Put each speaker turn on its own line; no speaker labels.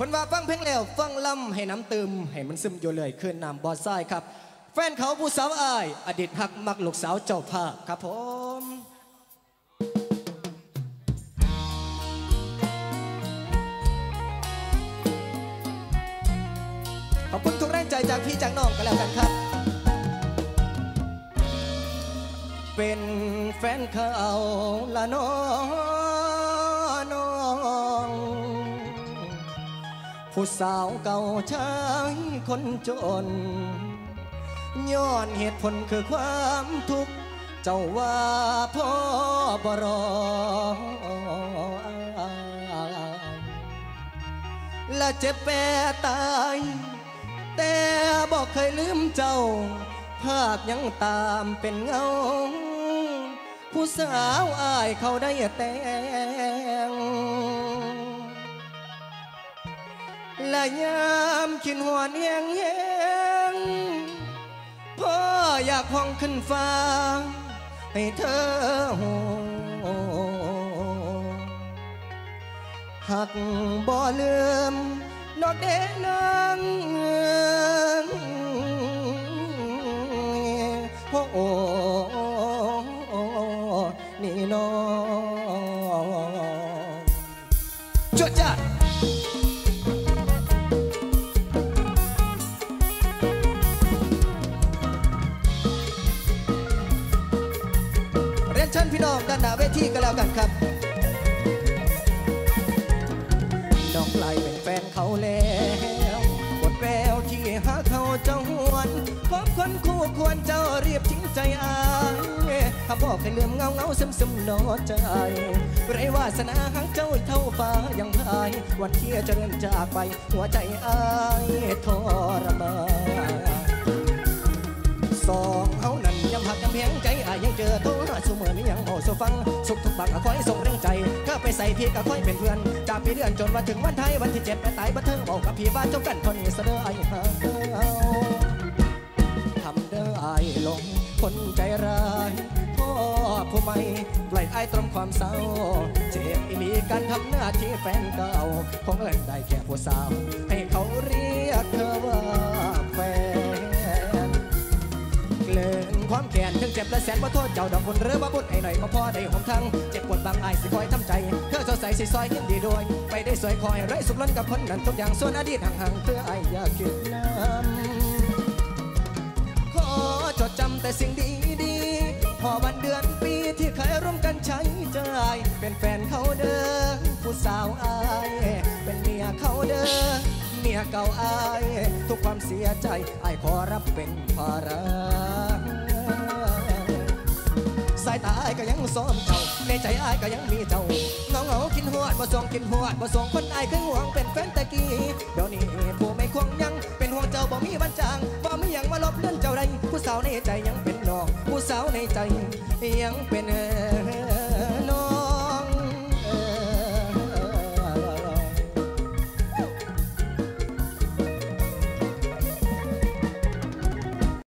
พนว่าฟังเพลงแล้วฟังลำให้น้ำตืมให้มันซึมอยู่เลยคืนน้ำบอดทรายครับ แฟนเขาผู้สาวอาย อดีตหักมักลูกสาวเจ้าภาพครับผมขอบคุณทุกแรงใจจากพี่จากน้องกันแล้วกันครับ เป็นแฟนเขาละน้อง ผู้สาวเก่าชายคนจน ย้อนเหตุผลคือความทุกข์ เจ้าว่าพ่อบรอและเจ็บแปรตาย แต่บอกเคยลืมเจ้า ภาพยังตามเป็นเงา ผู้สาวอายเขาได้แต่ง และยามคิดหวนแหงแหงพ่ออยากห้องขึ้นฟ้า ให้เธอโหหักบ่ลืมนอกเด้นางโอ้โอนี่น้องจวดจ้า ชิญพี่น้องด้านหน้าเวทีกันแล้วกันครับน้องไกลเป็นแฟนเขาแล้วกดแววที่หาเขาเจ้าหวนพบคนคู่ควรเจ้าเรียบทิ้งใจอายถ้าบอกให้ลืมเงาเงาซึมซึมนอใจไรวาสนาหักเจ้าเท่าฟ้ายังพาย วันที่จะเดินจากไป หัวใจอายทรมานสองเขานั้นยังหักยังเพียงใจอายยังเจอโท สูเมื่อมียังโอสูฟัง สุขทุกบักก็คอยส่งแรงใจ ก็ไปใส่พี่ก็คอยเป็นเพื่อน จากปีเดือนจนมาถึงวันไทย วันที่เจ็ดไปตายบันเทิงบอกกับพี่ว่าเจ้ากันทนเสดอไอ้หาทำเด้อไอ้ลงคนใจร้ายพ่อผู้ไม่ปล่อยไอ้ตรมความเศร้า เจ็บอีหลีการทำหน้าที่แฟนเก่าคงเล่นได้แค่ผู้สาว ความแค้นถึงเจ็บและแสนว่าโทษเจ้าดอกบุญหรือว่าบุญไอ้หน่อยมาพอได้หอมทั้งเจ็บปวดบางอายสิคอยทำใจเธอสดใสสิซอยยินดีด้วย ไปได้สวยคอยไร้สุขล้นกับคนนั้นทุกอย่างส่วนอดีตห่างๆเธอไอ้อย่าคิดน้ำขอจดจำแต่สิ่งดีๆพอวันเดือนปีที่เคยร่วมกันใช้ใจายเป็นแฟนเขาเด้อผู้สาวอายเป็นเมียเขาเด้อเมียเก่าอายทุกความเสียใจอายขอรับเป็นภาระ สายตาอายก็ยังซ้มเก่าในใจอายก็ยังมีเจ้าเงาเงากินหวดบ่ส่งกินหวดบ่ส่งคนอายเคยห่วงเป็นแฟนตะกี้เดี๋ยวนี้ผู้ไม่ควงยังเป็นห่วงเจ้าบ่มีวันจางบ่มีอย่างมาลบเลื่อนเจ้าใดผู้สาวในใจยังเป็นนอกผู้สาวในใจยังเป็นเอ